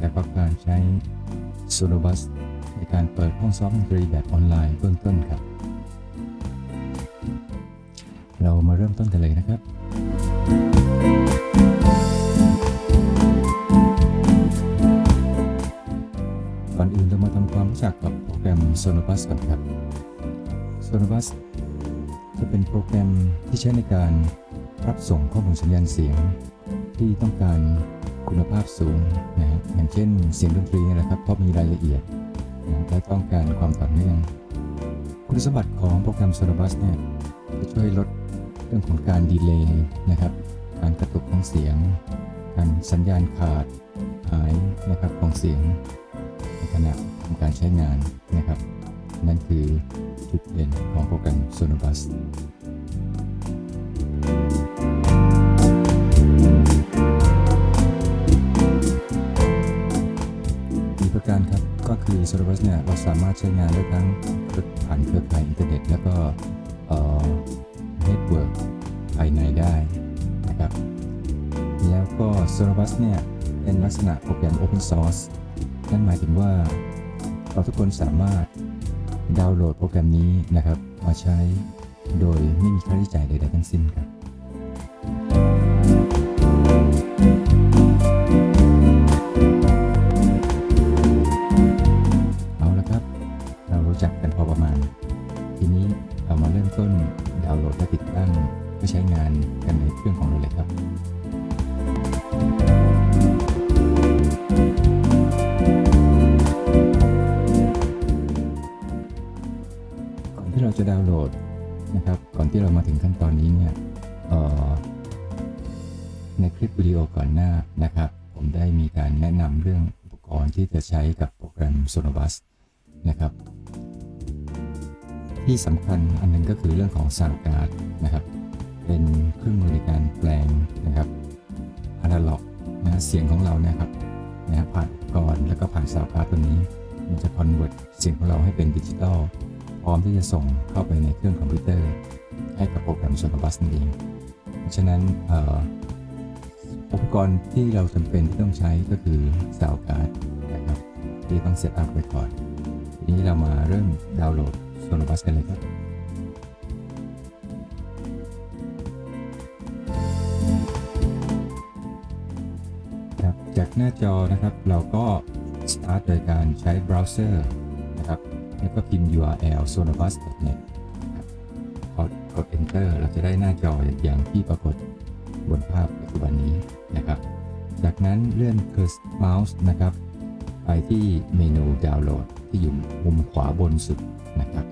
และก็การใช้ Sonobus ในการเปิดห้องซ้อมดนตรีแบบออนไลน์เบื้องต้นครับ เรามาเริ่มต้นกันเลยนะครับก่อนอื่นเรามาทำความรู้จักกับโปรแกรม Sonobus ก่อนครับ Sonobus จะเป็นโปรแกรมที่ใช้ในการรับส่งข้อมูลสัญญาณเสียง ที่ต้องการ คุณภาพสูงนะฮะอย่างเช่นเสียงดนตรีนี่แหละครับเพราะมีรายละเอียดนะและต้องการความต่อเนื่อง คุณสมบัติของโปรแกรม Sonobus เนี่ยจะช่วยลดเรื่องของการดีเลย์นะครับ การกระตุกของเสียง การสัญญาณขาดหายนะครับของเสียงในขณะทำการใช้งานนะครับ นั่นคือจุดเด่นของโปรแกรม Sonobus Sonobus เนี่ยเราสามารถใช้งานได้ทั้งผ่านเครือข่ายอินเทอร์เน็ตแล้วก็เน็ตเวิร์กภายในได้นะครับแล้วก็ Sonobus เนี่ยเป็นลักษณะโปรแกรม Open Source นั่นหมายถึงว่าเราทุกคนสามารถดาวน์โหลดโปรแกรมนี้นะครับมาใช้โดยไม่มีค่าใช้จ่ายใดๆทั้งสิ้นครับ ที่เราจะดาวน์โหลดนะครับ ก่อนที่เรามาถึงขั้นตอนนี้เนี่ยออในคลิปวิดีโอก่อนหน้านะครับ ผมได้มีการแนะนำเรื่องอุปกรณ์ที่จะใช้กับโปรแกรม Sonobus นะครับ ที่สำคัญอันหนึงก็คือเรื่องของ Sound Card นะครับ เป็นเครื่องมือในการแปลงนะครับอนาล็อกนะเสียงของเรานี่ยครับนะผ่านอุปกรณ์แล้วก็ผ่าน Sound Card ตัวนี้ มันจะคอนเวิร์ตเสียงของเราให้เป็นดิจิตอล ร้อมที่จะส่งเข้าไปในเครื่องคอมพิวเตอร์ ให้กับโปรแกรม Sonobus นั่นเองเพราะฉะนั้นอ,อุปกรณ์ที่เราจำเป็นที่ต้องใช้ก็คือ Sound Card นะครับที่ต้องเซตอัพไว้ก่อนทีนี้เรามาเริ่มดาวน์โหลด Sonobus กันเลยครับจากหน้าจอนะครับเราก็ start โดยการใช้เบราว์เซอร์ แล้วก็พิมพ์ URL sonobus.net นะครับพอกด enter เราจะได้หน้าจออย่างที่ปรากฏบนภาพปัจจุบันนี้นะครับ จากนั้นเลื่อน cursor mouse นะครับ ไปที่เมนูดาวน์โหลดที่อยู่มุมขวาบนสุดนะครับ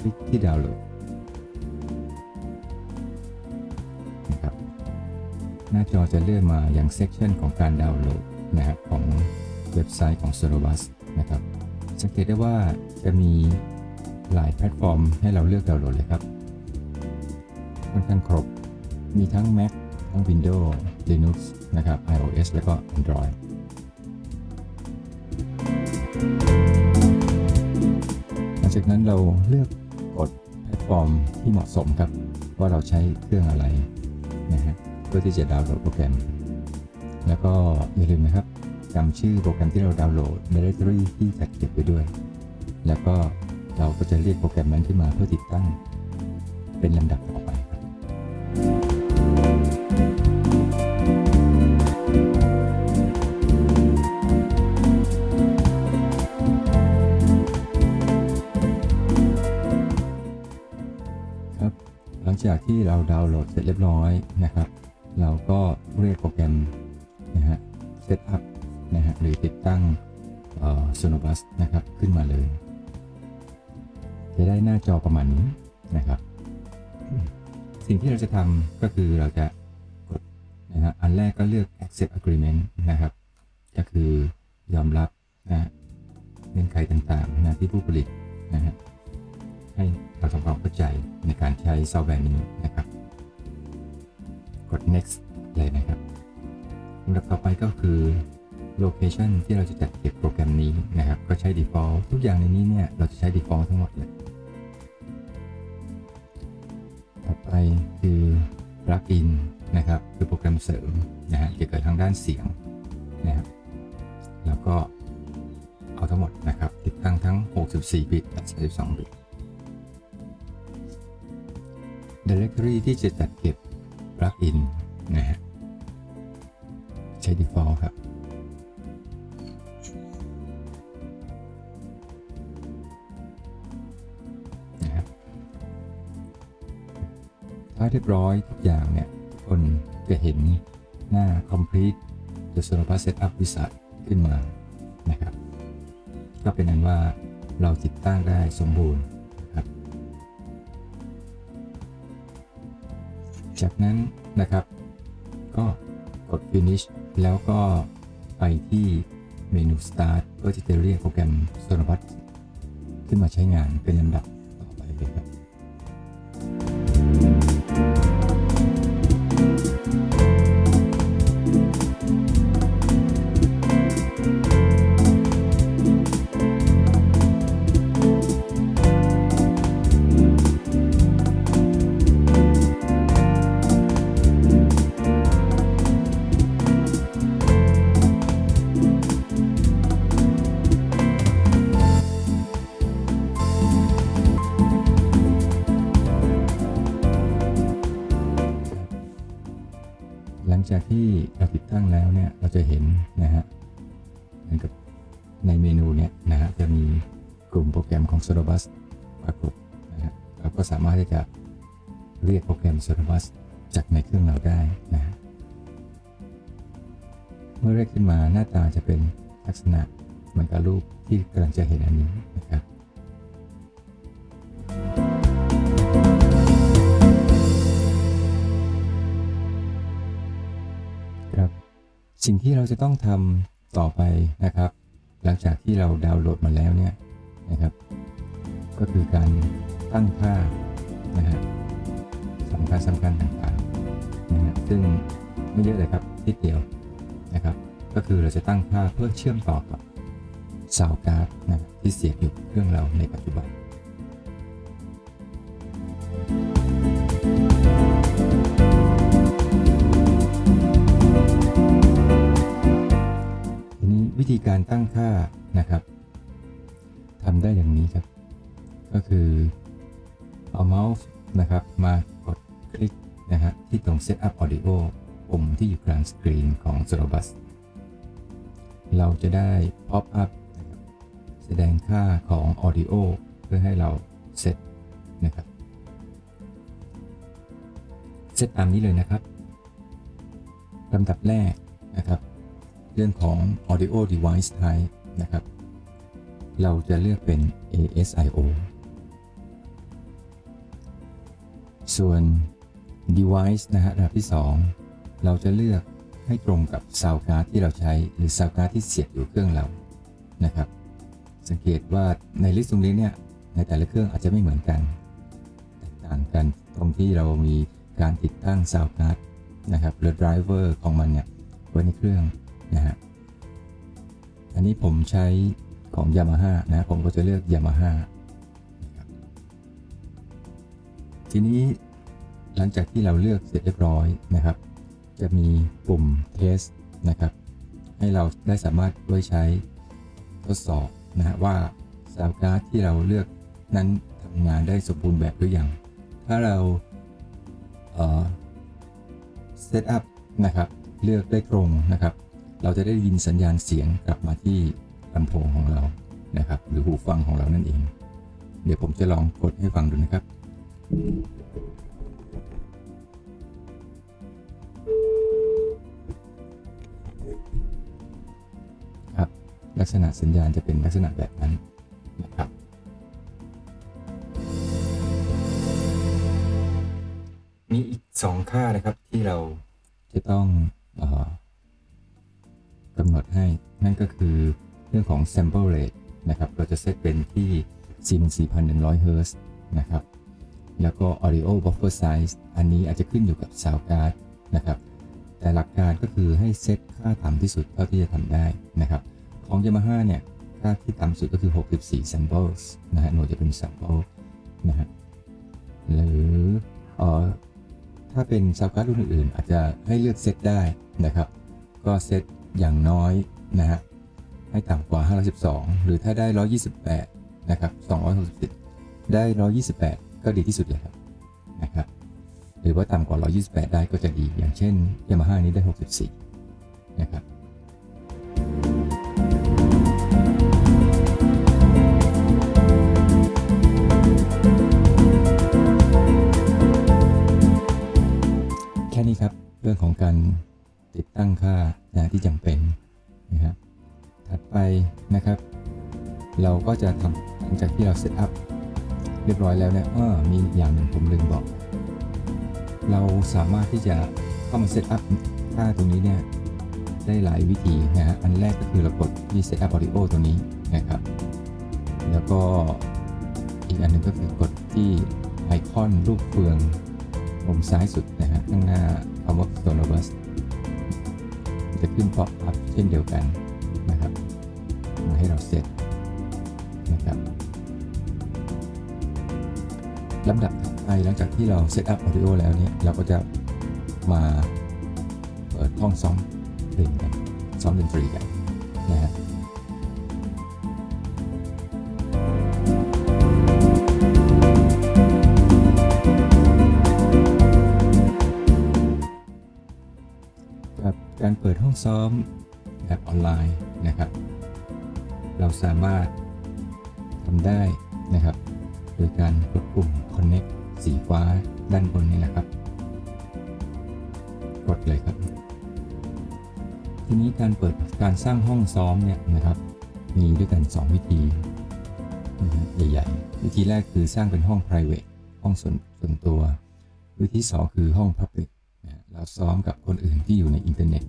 คลิกที่ดาวน์โหลดนะครับหน้าจอจะเลื่อนมาอยังเซกชันของการดาวน์โหลดนะครับของเว็บไซต์ของ Sonobus นะครับ สังเกตได้ว่าจะมีหลายแพลตฟอร์มให้เราเลือกดาวน์โหลดเลยครับค่อนข้างครบ มีทั้ง Mac ทั้ง Windows Linux นะครับ iOS แล้วก็ Android หลังจากนั้นเราเลือกกดแพลตฟอร์มที่เหมาะสมครับ ว่าเราใช้เครื่องอะไรนะฮะเพื่อที่จะดาวน์โหลดโปรแกรม แล้วก็อย่าลืมนะครับ จำชื่อโปรแกรมที่เราดาวน์โหลด directory ที่จัดเก็บไว้ด้วย แล้วก็เราก็จะเรียกโปรแกรมนั้นขึ้นมาเพื่อติดตั้ง เป็นลำดับต่อไปครับครับ หลังจากที่เราดาวน์โหลดเสร็จเรียบร้อยนะครับ เราก็เรียกโปรแกรมนะฮะเซตอัพ หรือติดตั้งเอ่อ Sonobus นะครับ ขึ้นมาเลย จะได้หน้าจอประมาณนี้นะครับ สิ่งที่เราจะทำก็คือเราจะกดนะฮะอันแรกก็เลือก accept agreement นะครับ ก็คือยอมรับนะฮะเงื่อนไขต่างๆนะที่ผู้ผลิตนะฮะให้เราทำความเข้าใจในการใช้ซอฟต์แวร์นี้นะครับ กด next เลยนะครับลำดับต่อไปก็คือ location ที่เราจะจัดเก็บโปรแกรมนี้นะครับ ก็ใช้ default ทุกอย่างในนี้เนี่ยเราจะใช้ default ทั้งหมดเลย ต่อไปคือ plugin นะครับ คือโปรแกรมเสริมนะฮะเกี่ยวกับทางด้านเสียงนะครับ แล้วก็เอาทั้งหมดนะครับ ติดตั้งทั้ง 64 บิตและ32บิต Directory ที่จะจัดเก็บ plugin นะฮะใช้ default ครับาเรียบร้อยทุกอย่างเนี่ย คนจะเห็นหน้า complete the Sonopa setup wizard ขึ้นมานะครับ ก็เป็นนั้นว่าเราติดตั้งได้สมบูรณ์ครับ จากนั้นนะครับ ก็กด finish แล้วก็ไปที่เมนู start เพื่อที่จะเรียกโปรแกรม Sonopa ขึ้นมาใช้งานเป็นลำดับต่อไปเลยครับ จากที่เราติดตั้งแล้วเนี่ยเราจะเห็นนะฮะเหมือนกับในเมนูเนี่ยนะฮะจะมีกลุ่มโปรแกรมของ s o r o b u s ปรากฏนะฮะเราก็สามารถที่จะเรียกโปรแกรม s o r o b u s จากในเครื่องเราได้นะฮะเมื่อเรียกขึ้นมาหน้าตาจะเป็นลักษณะเหมือนกับรูปที่กำลังจะเห็นอันนี้นะครับ สิ่งที่เราจะต้องทำต่อไปนะครับ หลังจากที่เราดาวน์โหลดมาแล้วเนี่ยนะครับ ก็คือการตั้งค่านะฮะสำคัญสำคัญต่างๆนะฮะซึ่งไม่เยอะเลยครับนิดเดียวนะครับ ก็คือเราจะตั้งค่าเพื่อเชื่อมต่อกับสาวการ์ดนะที่เสียบอยู่เครื่องเราในปัจจุบัน ธีการตั้งค่านะครับทำได้อย่างนี้ครับ ก็คือเอาเมาส์นะครับ มากดคลิกนะฮะที่ตรง Setup Audio ปุ่มที่อยู่กลางสกรีนของ s o r o b u s เราจะได้ pop Up แสดงค่าของ Audio เพื่อให้เราเซตนะครับเซตตามนี้เลยนะครับลำดับแรกนะครับ เรื่องของ audio device type นะครับ เราจะเลือกเป็น ASIO ส่วน device นะฮะระดับที่ 2 เราจะเลือกให้ตรงกับ sound card ที่เราใช้หรือ sound card ที่เสียบอยู่เครื่องเรานะครับ สังเกตว่าในลิสต์ตรงนี้เนี่ยในแต่ละเครื่องอาจจะไม่เหมือนกัน แตกต่างกันตรงที่เรามีการติดตั้ง sound card นะครับหรือ driver ของมันเนี่ยไว้ในเครื่อง นะฮะ อันนี้ผมใช้ของ Yamaha นะผมก็จะเลือก Yamaha ทีนี้หลังจากที่เราเลือกเสร็จเรียบร้อยนะครับ จะมีปุ่ม test นะครับ ให้เราได้สามารถไว้ใช้ทดสอบนะฮะว่าสาวการ์ดที่เราเลือกนั้นทำงานได้สมบูรณ์แบบหรือยัง ถ้าเราเอ่อ set up นะครับ เลือกได้ตรงนะครับ เราจะได้ยินสัญญาณเสียงกลับมาที่ลำโพงของเรานะครับ หรือหูฟังของเรานั่นเอง เดี๋ยวผมจะลองกดให้ฟังดูนะครับ ครับ ลักษณะสัญญาณจะเป็นลักษณะแบบนั้นนะครับมีอีก 2 ค่านะครับที่เราจะต้องำหนดให้ นั่นก็คือเรื่องของ sample rate นะครับ เราจะเซตเป็นที่ 44,100 Hz นะครับ แล้วก็ audio buffer size อันนี้อาจจะขึ้นอยู่กับ sound card นะครับ แต่หลักการก็คือให้เซตค่าต่ำที่สุดเท่าที่จะทำได้นะครับ ของ Yamaha เนี่ย ค่าที่ต่ำสุดก็คือ 64 samples นะฮะ หน่วยจะเป็น sample นะฮะ หรือเอ่อถ้าเป็นซาวการ์ดรุ่นอื่นๆอาจจะให้เลือกเซตได้นะครับ ก็เซต อย่างน้อยนะฮะให้ต่ำกว่า 512 หรือถ้าได้ 128 นะครับ 260 ได้ 128 ก็ดีที่สุดเลยครับนะครับหรือว่าต่ำกว่า 128 ได้ก็จะดีอย่างเช่น Yamaha นี้ได้ 64 นะครับแค่นี้ครับ เรื่องของการติดตั้งค่า นะที่จำเป็นนะครับถัดไปนะครับ เราก็จะทำหลังจากที่เราเซตอัพเรียบร้อยแล้วเนี่ยออมีอย่างหนึ่งผมลืมบอก เราสามารถที่จะเข้ามาเซตอัพค่าตรงนี้เนี่ยได้หลายวิธีนะฮะอันแรกก็คือเรากดที่ Set Up Audio ตัวนี้นะครับ แล้วก็อีกอันหนึ่งก็คือกดที่ไอคอนรูปเฟืองมุมซ้ายสุดนะฮะข้างหน้าคำว่า Sonovus จะขึ้นป๊อปอัพเช่นเดียวกันนะครับ มาให้เราเซตนะครับลำดับถัดไปหลังจากที่เราเซตอัพออดิโอแล้วเนี่ยเราก็จะมาเปิดห้องซ้อมเพลงกันซ้อมดนตรีกันนะฮะ ซ้อมแบบออนไลน์นะครับ เราสามารถทำได้นะครับ โดยการกดปุ่ม Connect สีฟ้าด้านบนนี้นะครับ กดเลยครับ ทีนี้การเปิดการสร้างห้องซ้อมเนี่ยนะครับ มีด้วยกัน 2 วิธีใหญ่ๆ วิธีแรกคือสร้างเป็นห้อง private ห้องส่วนส่วนตัว วิธี 2 คือห้อง public เราซ้อมกับคนอื่นที่อยู่ในอินเทอร์เน็ต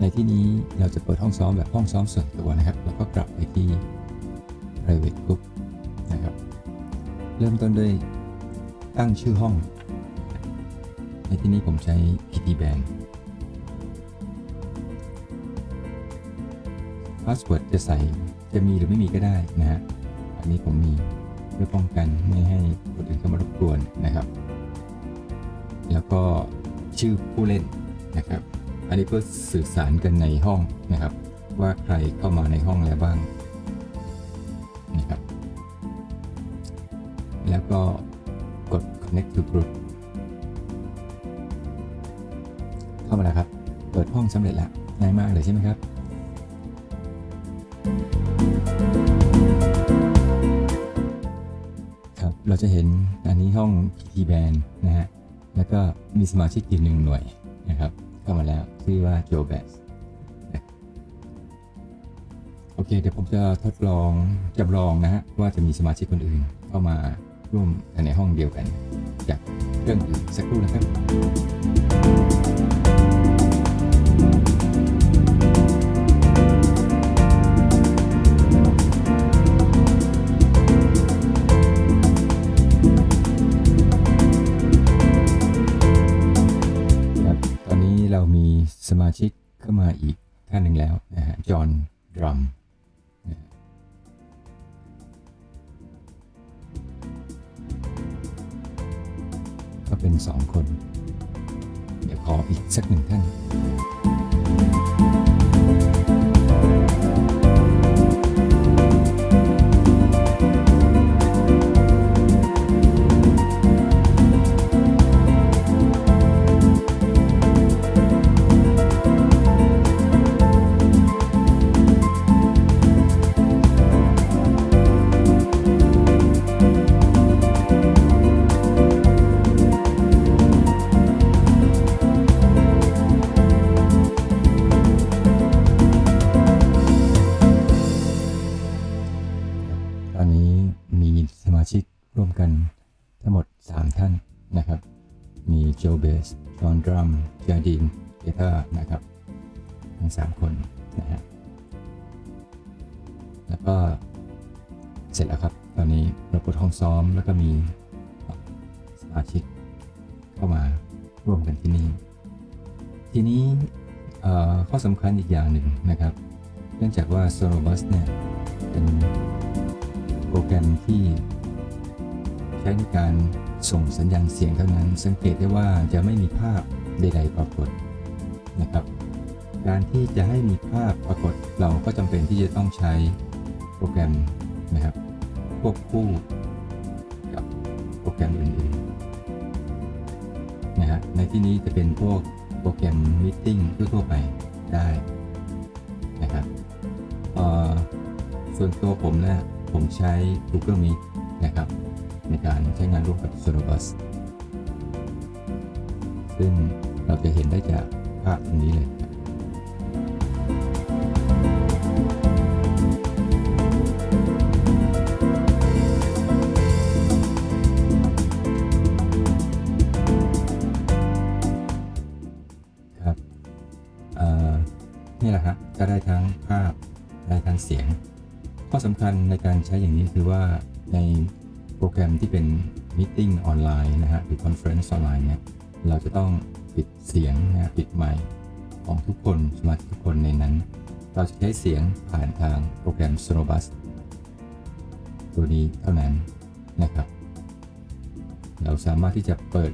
ในที่นี้เราจะเปิดห้องซ้อมแบบห้องซ้อมส่วนตัวนะครับ แล้วก็กลับไปที่ private group นะครับ เริ่มต้นด้วยตั้งชื่อห้อง ในที่นี้ผมใช้ PT band password จะใส่จะมีหรือไม่มีก็ได้นะฮะ อันนี้ผมมีเพื่อป้องกันไม่ให้คนอื่นเข้ามารบกวนนะครับ แล้วก็ชื่อผู้เล่นนะครับ อันนี้เพื่อสื่อสารกันในห้องนะครับ ว่าใครเข้ามาในห้องแล้วบ้างนะครับ แล้วก็กด connect to group เข้ามาแล้วครับ เปิดห้องสำเร็จแล้วง่ายมากเลยใช่ไหมครับครับ เราจะเห็นอันนี้ห้อง PT Band นะฮะ แล้วก็มีสมาชิกอีกหนึ่งหน่วยนะครับ เข้ามาแล้วชื่อว่า Joe Bass โอเค เดี๋ยวผมจะทดลองจำลองนะฮะ ว่าจะมีสมาชิกคนอื่นเข้ามาร่วมในห้องเดียวกัน จากเครื่องอื่นสักครู่นะครับครับ สมาชิกเข้ามาอีกท่านหนึ่งแล้วนะฮะจอห์นดรัมก็เป็นสองคน เดี๋ยวขออีกสักหนึ่งท่าน อนนี้เราเปิดห้องซ้อมแล้วก็มีสมาชิกเข้ามาร่วมกันที่นี่ ทีนี้ข้อสำคัญอีกอย่างหนึ่งนะครับ เนื่องจากว่า Sonos เนี่ยเป็นโปรแกรมที่ใช้ในการส่งสัญญาณเสียงเท่านั้น สังเกตได้ว่าจะไม่มีภาพใด ๆ ปรากฏนะครับ การที่จะให้มีภาพปรากฏเราก็จำเป็นที่จะต้องใช้โปรแกรมนะครับควบคู่ แกรมอื่นๆนะฮะในที่นี้จะเป็นพวกโปรแกรมมิ팅ทั่วไปได้นะครับส่วนตัวผมนะผมใช้ Google Meet นะครับ ในการใช้งานร่วมกับ Sonobus ซึ่งเราจะเห็นได้จากภาพตรงนี้เลย นี่แหละครับก็ได้ทั้งภาพได้ทั้งเสียง ข้อสำคัญในการใช้อย่างนี้คือว่าในโปรแกรมที่เป็นมิ팅ออนไลน์นะฮะหรือคอนเฟรนซ์ออนไลน์เนี่ยเราจะต้องปิดเสียงนะฮะปิดไมค์ของทุกคนสมาชิกทุกคนในนั้น เราจะใช้เสียงผ่านทางโปรแกรม Sonobus ตัวนี้เท่านั้นนะครับ เราสามารถที่จะเปิด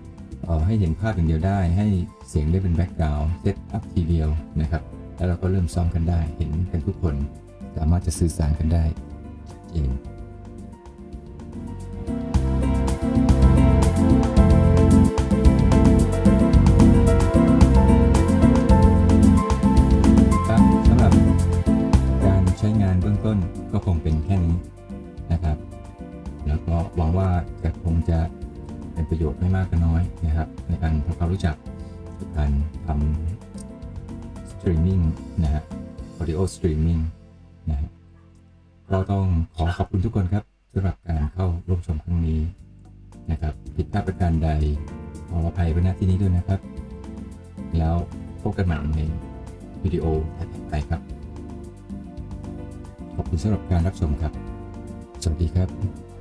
ออให้เห็นภาพอย่างเดียวได้ ให้เสียงได้เป็นแบ็กกราวด์เซตอัพทีเดียวนะครับ แล้วเราก็เริ่มซ้อมกันได้ เห็นกันทุกคนสามารถจะสื่อสารกันได้ชัดเจนครับสำหรับการใช้งานเบื้องต้นก็คงเป็นแค่นี้นะครับ แล้วก็หวังว่าจะคงจะเป็นประโยชน์ไม่มากก็น้อยนะครับ ในการทำความรู้จักการทำ สตรีมมิ่งนะฮะ audio streaming นะฮะก็ต้องขอขอบคุณทุกคนครับสำหรับการเข้าร่วมชมครั้งนี้นะครับผิดพลาดประการใดขออภัยไว้ณที่นี้ด้วยนะครับ แล้วพบกันใหม่ในวิดีโอถัดไปครับ ขอบคุณสำหรับการรับชมครับ สวัสดีครับ